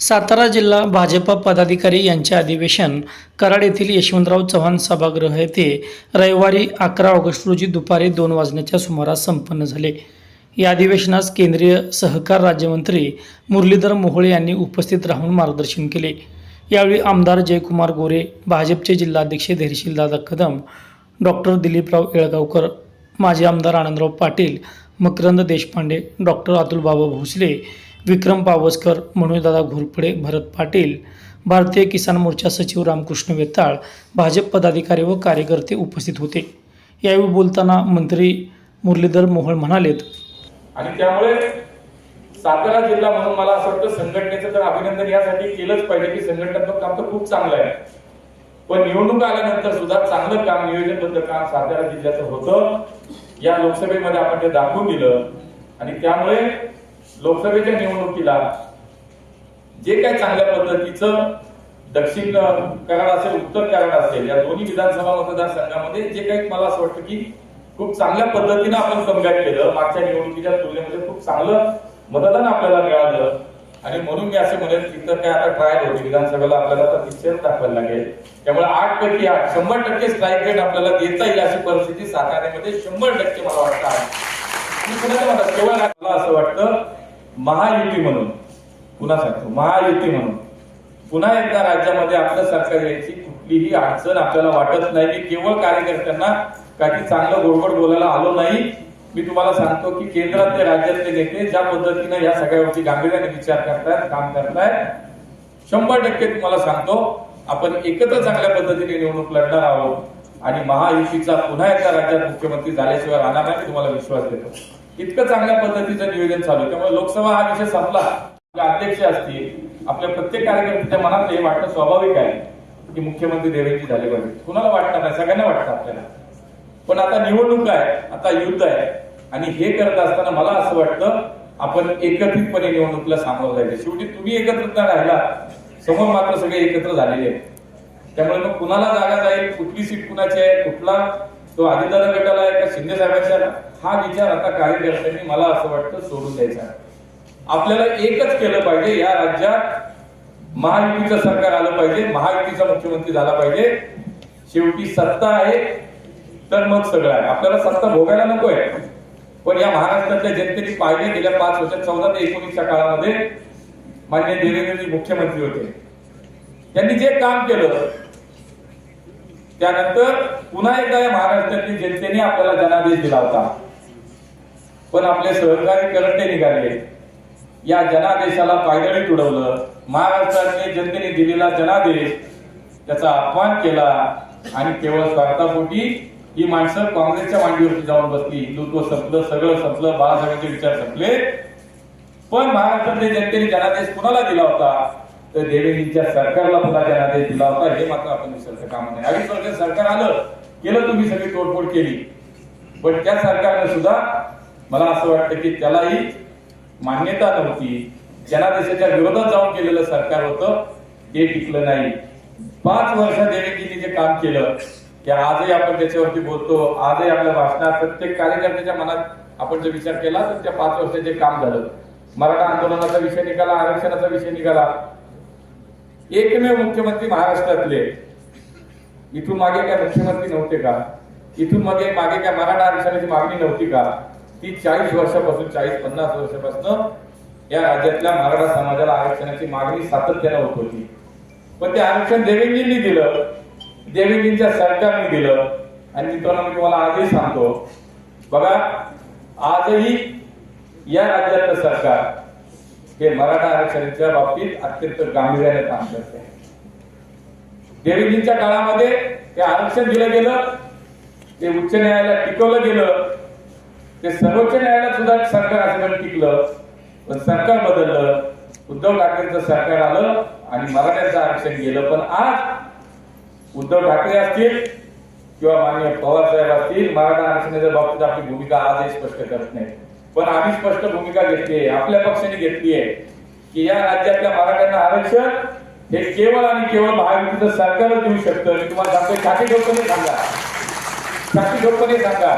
सातारा जिल्हा भाजपा पदाधिकारी यांचे अधिवेशन कराड येथील यशवंतराव चव्हाण सभागृह येथे रविवारी अकरा ऑगस्ट रोजी दुपारी दोन वाजण्याच्या सुमारास संपन्न झाले. या अधिवेशनास केंद्रीय सहकार राज्यमंत्री मुरलीधर मोहोळे यांनी उपस्थित राहून मार्गदर्शन केले. यावेळी आमदार जयकुमार गोरे भाजपचे जिल्हाध्यक्ष धैर्यशीलदादा कदम डॉक्टर दिलीपराव येळगावकर माजी आमदार आनंदराव पाटील मकरंद देशपांडे डॉक्टर अतुलबाबा भोसले विक्रम पावसकर मनोजदादा घोरपडे भरत पाटील भारतीय किसान मोर्चा सचिव रामकृष्ण वेताळ भाजप पदाधिकारी व कार्यकर्ते उपस्थित होते. यावेळी बोलताना मंत्री मुरलीधर मोहोळ म्हणालेत आणि त्यामुळे सातारा जिल्हा म्हणून मला असं वाटतं संघटनेचं तर अभिनंदन यासाठी केलंच पाहिजे की संघटनात्मक काम तर खूप चांगलं आहे. पण निवडणूक आल्यानंतर सुद्धा चांगलं काम नियोजनबद्ध काम सातारा जिल्ह्याचं होतं. या लोकसभेमध्ये आपण ते दाखवून दिलं. आणि त्यामुळे लोकसभेच्या निवडणुकीला जे काही चांगल्या पद्धतीचं दक्षिण कराड असेल उत्तर कराड असेल या दोन्ही विधानसभा मतदारसंघामध्ये जे काही मला असं वाटतं की खूप चांगल्या पद्धतीनं आपण कमबॅक केलं मागच्या निवडणुकीच्या तुलनेमध्ये खूप चांगलं मतदान आपल्याला मिळालं. आणि म्हणून मी असे म्हणेन तिथं काय आता ट्रायल होती विधानसभेला आपल्याला आता निश्चयच दाखवायला लागेल. त्यामुळे आठ पैकी आठ शंभर टक्के स्ट्राईक रेट आपल्याला देता येईल अशी परिस्थिती साताऱ्यामध्ये शंभर टक्के मला वाटतं आहे. मला असं वाटतं. महायुती म्हणून पुन्हा सांगतो महायुती म्हणून. पुन्हा एकदा राज्यामध्ये आपलं सरकार यायची कुठलीही अडचण आपल्याला वाटत नाही. मी केवळ कार्यकर्त्यांना काही चांगलं गोडबड बोलायला आलो नाही. मी तुम्हाला सांगतो की केंद्रातले राज्यातले नेते ज्या पद्धतीने या सगळ्या गांभीर्याने विचार करतायत काम करतायत शंभर टक्के तुम्हाला सांगतो आपण एकत्र चांगल्या पद्धतीने निवडणूक लढणार आहोत. आणि महायुतीचा पुन्हा एकदा राज्यात मुख्यमंत्री झाल्याशिवाय राहणार नाही तुम्हाला विश्वास देतो. इतकं चांगल्या पद्धतीचं नियोजन चालू त्यामुळे लोकसभा हा विषय संपला. अध्यक्ष असतील आपल्या प्रत्येक कार्यकर्त्याच्या मनात हे वाटणं स्वाभाविक आहे की मुख्यमंत्री देवेंद्रजी झाले पाहिजे कुणाला वाटणार नाही? सगळ्यांना वाटतं आपल्याला. पण आता निवडणूक आहे आता युद्ध आहे. आणि हे करत असताना मला असं वाटतं आपण एकत्रितपणे निवडणुकीला सामोरं जायचं. शेवटी तुम्ही एकत्रित राहिला समोर मात्र सगळे एकत्र झालेले आहेत. त्यामुळे मग कुणाला जागा जाईल कुठली सीट कुणाची आहे कुठला तो आदित्य गटाला आहे का शिंदे साहेबांच्या हा विचार आता कार्यकर्त्यांनी मला असं वाटतं सोडून द्यायचा आपल्याला एकच केलं पाहिजे या राज्यात महायुतीचं सरकार आलं पाहिजे महायुतीचा मुख्यमंत्री झाला पाहिजे. शेवटी सत्ता आहे तर मग सगळं आहे. आपल्याला सत्ता भोगायला नको आहे. पण या महाराष्ट्रातल्या जनतेने पाहिले गेल्या पाच वर्षात चौदा ते एकोणीसच्या काळामध्ये मान्य देवेंद्रजी मुख्यमंत्री होते. त्यांनी जे काम केलं त्यानंतर पुन्हा एकदा या महाराष्ट्रातल्या जनतेने आपल्याला जनादेश दिला होता. पण आपले सहकारी करंटे निघाले. या जनादेशाला पायदळी तुडवलं. महाराष्ट्रातले जनतेने दिलेला जनादेश त्याचा अपमान केला आणि केवळ स्वार्थापोटी ही माणसं काँग्रेसच्या मांडीवरती जाऊन बसली. हिंदुत्व संपलं सगळं संपलं बाळासाहेबांचे विचार संपले. पण महाराष्ट्रातले जनतेने जनादेश कुणाला दिला होता? तर देवेंद्रजींच्या सरकारला पुन्हा जनादेश दिला होता. हे मात्र आपण विसरता कामा नाही अडीच वर्ष सरकार आलं. केलं तुम्ही सगळी तोडफोड केली. पण त्या सरकारनं सुद्धा मला असं वाटतं की त्यालाही मान्यता नव्हती. जनादेशाच्या विरोधात जाऊन केलेलं सरकार होतं ते टिकलं नाही. पाच वर्ष देवेंद्रजींनी जे काम केलं ते आजही आपण त्याच्यावरती बोलतो. आजही आपल्या भाषणात प्रत्येक कार्यकर्त्याच्या मनात आपण जर विचार केला तर त्या पाच वर्षाचे काम झालं मराठा आंदोलनाचा विषय निघाला आरक्षणाचा विषय निघाला. एकमेव मुख्यमंत्री महाराष्ट्रातले. इथून मागे काय मुख्यमंत्री नव्हते का? इथून मागे मागे काय मराठा आरक्षणाची मागणी नव्हती का? ती चाळीस वर्षापासून चाळीस पन्नास वर्षापासून या राज्यातल्या मराठा समाजाला आरक्षणाची मागणी सातत्यानं होत होती. पण ते आरक्षण देवेंजींनी दिलं. देवेंजींच्या सरकारने दिलं. आणि मित्रांनो मी तुम्हाला आजही सांगतो. बघा आजही या राज्यातलं सरकार हे मराठा आरक्षणाच्या बाबतीत अत्यंत गांभीर्याने काम करते देवीजींच्या काळामध्ये ते आरक्षण दिलं गेलं ते उच्च न्यायालयात टिकवलं गेलं ते सर्वोच्च न्यायालयात सुद्धा सरकार असं टिकलं पण सरकार बदललं उद्धव ठाकरेंचं सरकार आलं आणि मराठ्यांचं आरक्षण गेलं. पण आज उद्धव ठाकरे असतील किंवा माननीय पवार साहेब असतील मराठा आरक्षणाच्या बाबतीत आपली भूमिका आजही स्पष्ट करत नाही पण आम्ही स्पष्ट भूमिका घेतली आहे आपल्या पक्षाने घेतली आहे की या राज्यातल्या मराठ्यांना आरक्षण हे केवळ आणि केवळ महायुतीचं सरकारच देऊ शकतं. आणि तुम्हाला सांगतो छाती ठोकपणे सांगा. छाती ठोकपणे सांगा.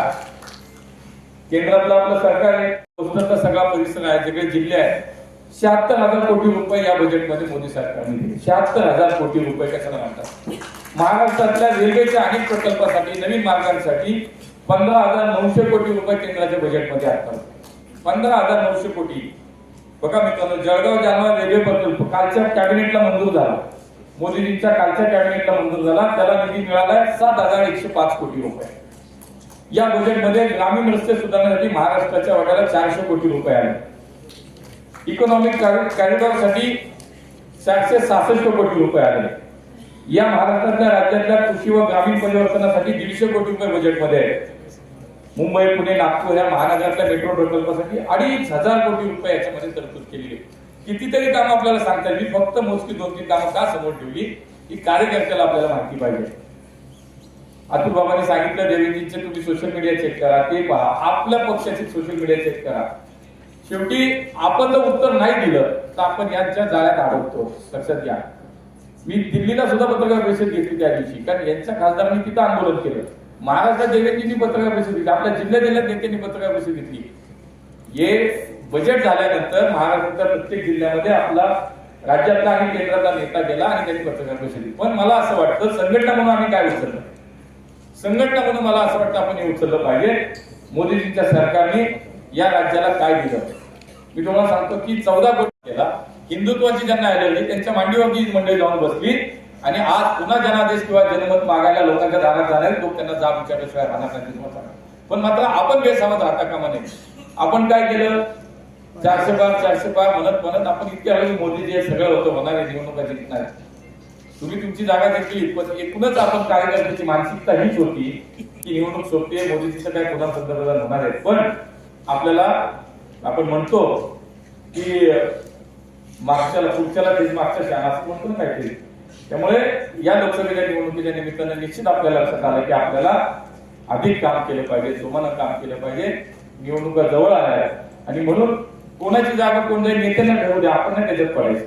केंद्रातलं आपलं सरकार आहे कोकणातला सगळा परिसर आहे सगळे जिल्हे आहेत. शहात्तर हजार कोटी रुपये या बजेटमध्ये मोदी सरकारने दिले. शहात्तर हजार कोटी रुपये कशाला म्हणतात? महाराष्ट्रातल्या रेल्वेच्या अनेक प्रकल्पासाठी नवीन मार्गांसाठी पंधरा हजार नऊशे कोटी रुपये केंद्राच्या बजेटमध्ये असतात पंधरा हजार नऊशे कोटी. बघा मित्रांनो जळगाव जालना रेल्वे प्रकल्प कालच्या कॅबिनेटला मंजूर झाला. मोदीजींच्या कालच्या कॅबिनेटला मंजूर झाला. त्याला निधी मिळालाय सात हजार एकशे पाच कोटी रुपये. या बजेटमध्ये ग्रामीण रस्ते सुधारण्यासाठी महाराष्ट्राच्या वाट्याला चारशे कोटी रुपये आले. इकॉनॉमिक कॉरिडॉरसाठी सातशे सहासष्ट कोटी रुपये आले. या महाराष्ट्रातल्या राज्यातल्या कृषी व ग्रामीण परिवर्तनासाठी दीडशे कोटी रुपये बजेटमध्ये आहे मुंबई पुणे नागपूर या महानगरातल्या मेट्रो प्रकल्पासाठी अडीच हजार कोटी रुपये याच्यामध्ये तरतूद केलेली आहे. कितीतरी कामं आपल्याला सांगता येईल. फक्त मोजकी दोन तीन कामं का समोर ठेवली? ही कार्यकर्त्याला आपल्याला माहिती पाहिजे. अतुल बाबांनी सांगितलं देवेंद्रजींचे तुम्ही सोशल मीडिया चेक करा. ते पहा. आपल्या पक्षाचे सोशल मीडिया चेक करा. शेवटी आपण जर उत्तर नाही दिलं तर आपण यांच्या जाळ्यात अडकतो लक्षात घ्या. मी दिल्लीला सुद्धा पत्रकार परिषद घेतली त्या दिवशी. कारण यांच्या खासदारांनी तिथं आंदोलन केलं. महाराष्ट्रात देवेंद्रजींनी पत्रकार परिषद घेतली आपल्या जिल्ह्या जिल्ह्यात नेत्यांनी पत्रकार परिषद घेतली. हे बजेट झाल्यानंतर महाराष्ट्राच्या प्रत्येक जिल्ह्यामध्ये आपला राज्यातला आणि केंद्रातला नेता गेला आणि त्यांनी पत्रकार परिषद घेतली. पण मला असं वाटतं संघटना म्हणून आम्ही काय उचललं? संघटना म्हणून मला असं वाटतं आपण हे उचललं पाहिजे. मोदीजींच्या सरकारने या राज्याला काय दिलं? मी तुम्हाला सांगतो की चौदा कोटी केला. हिंदुत्वाची ज्यांना आलेली त्यांच्या मांडीवर मंडळी जाऊन बसली. आणि आज पुन्हा जनादेश किंवा जनमत मागायला लोकांच्या दारात जाणार लोक त्यांना जाब विचारल्याशिवाय राहणार नाही पण मात्र आपण बेसावध राहता कामा नये आपण काय केलं चारशे पार चारशे पार म्हणत म्हणत आपण इतक्या आलो मोदी जे सगळं होतं होणार आहे निवडणुका जिंकणार तुम्ही तुमची जागा घेतली पण एकूणच आपण कार्यकर्त्याची मानसिकता हीच होती की निवडणूक सोपते मोदीजीचं काय पुन्हा पंतप्रधान होणार आहे पण आपल्याला आपण म्हणतो की मागच्याला पुढच्याला तेच मागच्या शाळा असं म्हणतो ना काहीतरी त्यामुळे या लोकसभेच्या निवडणुकीच्या निमित्तानं निश्चित आपल्या लक्षात आलं की आपल्याला अधिक काम केलं पाहिजे जोमानं काम केलं पाहिजे निवडणुका जवळ आल्या. आणि म्हणून कोणाची जागा कोणत्याही जाईल नेत्यांना ठरवू द्या आपण नाही त्याच्यात पडायचं.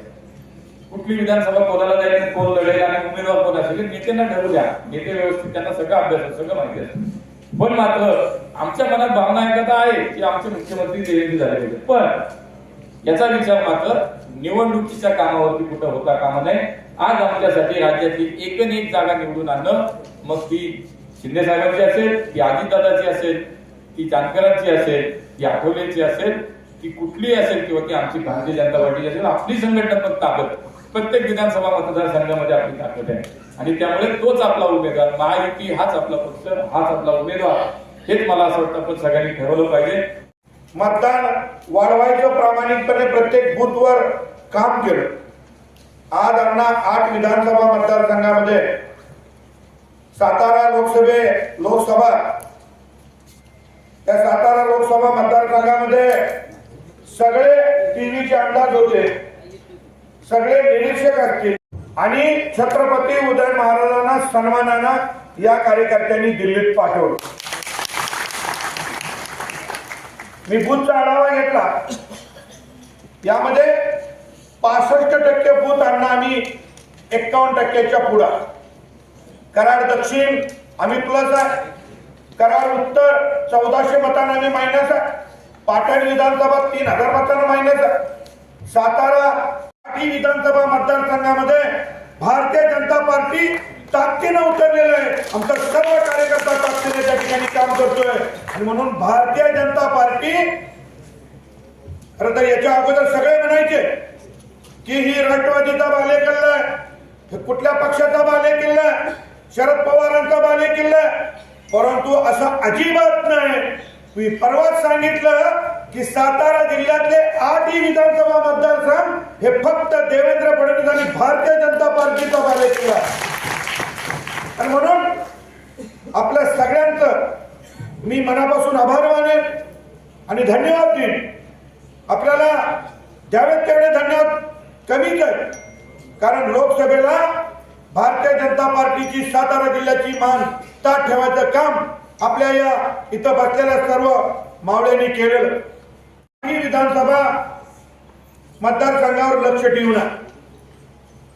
कुठली विधानसभा कोणाला जाईल कोण लढेल आणि उमेदवार कोण असेल नेत्यांना ठरवू द्या. नेते व्यवस्थित त्यांना सगळं अभ्यास सगळं माहिती आहे. पण मात्र आमच्या मनात भावना एकदा आहे की आमचे मुख्यमंत्री देवेंद्र झाले पाहिजे पण याचा विचार मात्र निवडणुकीच्या कामावरती कुठं होता कामा नये आज आमच्यासाठी राज्यातली एकन एक जागा निवडून आणणं मग ती शिंदे साहेबांची असेल ती अजितदादाची असेल ती जानकरांची असेल ती आठवलेची असेल ती कुठली असेल किंवा ती आमची भारतीय जनता पार्टीची असेल आपली संघटनात्मक ताकद. प्रत्येक विधानसभा मतदारसंघामध्ये आपली ताकद आहे. आणि त्यामुळे तोच आपला उमेदवार महायुती हाच आपला पक्ष हाच आपला उमेदवार. हेच मला असं वाटतं आपण सगळ्यांनी ठरवलं पाहिजे. मतदान वाढवायचं प्रामाणिकपणे प्रत्येक बूथवर काम केलं. आज अण्णा आठ विधानसभा मतदारसंघामध्ये सातारा लोकसभे लोकसभा त्या सातारा लोकसभा मतदारसंघामध्ये सगळे टीव्हीचे अंदाज होते. सगळे निरीक्षक असतील. आणि छत्रपती उदय महाराजांना सन्मानानं या कार्यकर्त्यांनी दिल्लीत पाठवलं. मी बुथचा आढावा घेतला. यामध्ये पासष्ट टक्के भूत अण्णा आम्ही एक्कावन्न टक्क्याच्या पुढा कराड दक्षिण आम्ही प्लस आहे. कराड उत्तर चौदाशे मतांना आम्ही मायनस आहे. पाटण विधानसभा तीन हजार मतांना मायनस आहे. सातारा आठी विधानसभा मतदारसंघामध्ये भारतीय जनता पार्टी ताकदीनं उतरलेलं आहे. आमचा सर्व कार्यकर्ता ताकदीने त्या ठिकाणी काम करतोय. आणि म्हणून भारतीय जनता पार्टी खर तर याच्या अगोदर सगळे म्हणायचे की ही राष्ट्रवादीचा बाले किल्ला आहे कुठल्या पक्षाचा बाले किल्ला आहे शरद पवारांचा बाले किल्ला आहे परंतु असं अजिबात नाही. मी परवाच सांगितलं की सातारा जिल्ह्यातले आठही विधानसभा मतदारसंघ हे फक्त देवेंद्र फडणवीस आणि भारतीय जनता पार्टीचा बाले किल्ला. आणि म्हणून आपल्या सगळ्यांचं मी मनापासून आभार मानेन आणि धन्यवाद देईन. आपल्याला द्यावेत तेवढे धन्यवाद. कमी कर. कारण लोकसभेला भारतीय जनता पार्टीची सातारा जिल्ह्याची मान ताट ठेवायचं काम आपल्या या इथं बसलेल्या सर्व मावळ्यांनी केलेलं. ही विधानसभा मतदारसंघावर लक्ष ठेवून.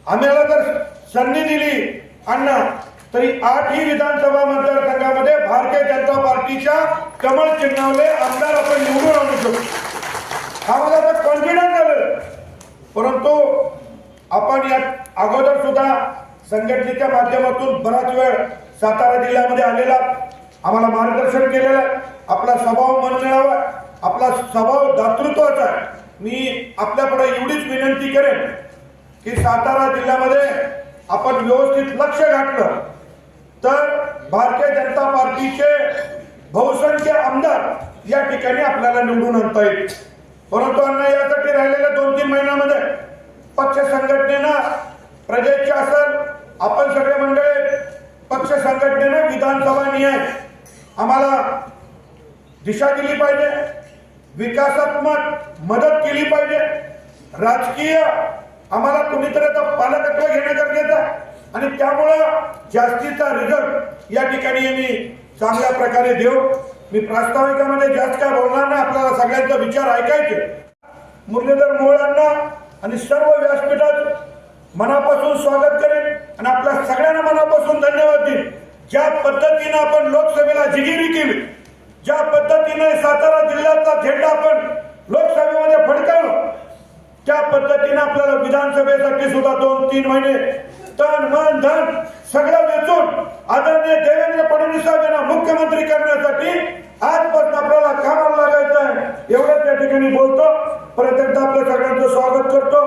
आम्हाला जर संधी दिली अण्णा तरी आठही विधानसभा मतदारसंघामध्ये भारतीय जनता पार्टीच्या कमळ चिन्हावले आमदार आपण निवडून आणू शकतो हा मला कॉन्फिडन्स परंतु आपण या अगोदर सुद्धा संघटनेच्या माध्यमातून बराच वेळ सातारा जिल्ह्यामध्ये आलेला आम्हाला मार्गदर्शन केलेलं आहे. आपला स्वभाव मन मिळावा. आपला स्वभाव दातृत्वाचा आहे. मी आपल्याकडे एवढीच विनंती करेन की सातारा जिल्ह्यामध्ये आपण व्यवस्थित लक्ष घातलं तर भारतीय जनता पार्टीचे बहुसंख्य आमदार या ठिकाणी आपल्याला निवडून आणता येईल परंतु अण्णा यासाठी राहिलेल्या दोन तीन महिन्यामध्ये पक्ष संघटनेनं प्रजेचे असेल आपण सगळे मंडळी पक्ष संघटनेनं विधानसभा निहाय आम्हाला दिशा दिली पाहिजे विकासात्मक मदत केली पाहिजे. राजकीय आम्हाला कुणीतरी आता पालकत्व घेणं गरजेचं आणि त्यामुळं जास्तीचा रिझल्ट या ठिकाणी मी चांगल्या प्रकारे देऊ. मी प्रास्ताविकामध्ये जास्त काय बोलणार नाही आपल्याला सगळ्यांचा विचार ऐकायचे. मुरलीधर मोहोळांना आणि सर्व व्यासपीठात मनापासून स्वागत करेन आणि आपल्या सगळ्यांना मनापासून धन्यवाद देईन. ज्या पद्धतीनं आपण लोकसभेला जिगिरी केली ज्या पद्धतीने सातारा जिल्ह्याचा झेंडा आपण लोकसभेमध्ये फडकावला त्या पद्धतीने आपल्याला विधानसभेसाठी सुद्धा दोन तीन महिने तन मन धन सगळं वेचून आदरणीय देवेंद्र फडणवीस यांना मुख्यमंत्री करण्यासाठी आजपासून आपल्याला कामाला लागायचं आहे. एवढंच त्या ठिकाणी बोलतो. परत एकदा आपल्या सगळ्यांचं स्वागत करतो.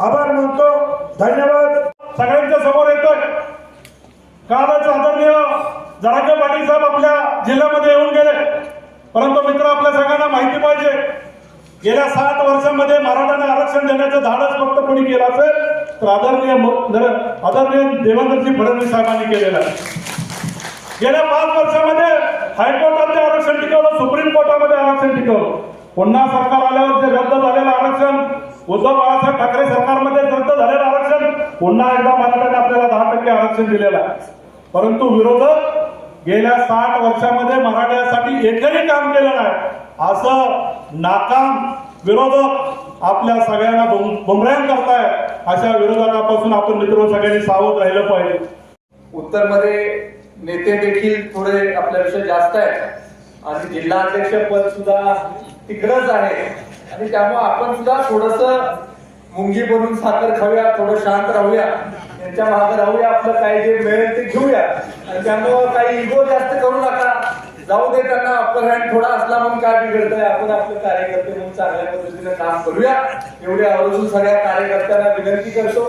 आभार मानतो. धन्यवाद. सगळ्यांच्या समोर येतोय. कालच आदरणीय जरांगे पाटील साहेब आपल्या जिल्ह्यामध्ये येऊन गेले. परंतु मित्र आपल्या सगळ्यांना माहिती पाहिजे. गेल्या सात वर्षांमध्ये मराठ्यांना आरक्षण देण्याचं धाडस फक्त कोणी केलं असेल तर आदरणीय आदरणीय देवेंद्रजी फडणवीस साहेबांनी केलेलं आहे. गेल्या पाच वर्षामध्ये हायकोर्टात आरक्षण टिकवलं सुप्रीम कोर्टामध्ये आरक्षण टिकवलं. पुन्हा सरकार आल्यावर जे रद्द झालेलं आरक्षण उद्धव बाळासाहेब ठाकरे सरकारमध्ये रद्द झालेलं आरक्षण पुन्हा एकदा मराठ्याने आपल्याला दहा टक्के आरक्षण दिलेलं आहे. परंतु विरोधक गेल्या साठ वर्षामध्ये मराठ्यासाठी एकही काम केलं नाही. असं नाकाम विरोधक आपल्या सगळ्यांना बुमरॅन करतायत. अशा विरोधकापासून आपण मित्र सगळ्यांनी सावध राहिलं पाहिजे. उत्तरमध्ये नेते देखील थोडे आपल्यापेक्षा जास्त आहेत. आणि जिल्हाध्यक्ष पद सुद्धा तिकडच आहे. आणि त्यामुळे आपण सुद्धा थोडस मुंगी बनून साखर खाऊया थोडं शांत राहूया. त्यांच्या मागे राहूया आपलं काही जे मिळेल ते घेऊया. आणि त्यामुळं काही इगो जास्त करू नका. जाऊ दे त्यांना अप्पर हँड थोडा असला म्हणून काय बिघडतंय? आपण आपले कार्यकर्ते म्हणून चांगल्या पद्धतीने काम करूया. एवढे आवर्जून सगळ्या कार्यकर्त्यांना विनंती करतो.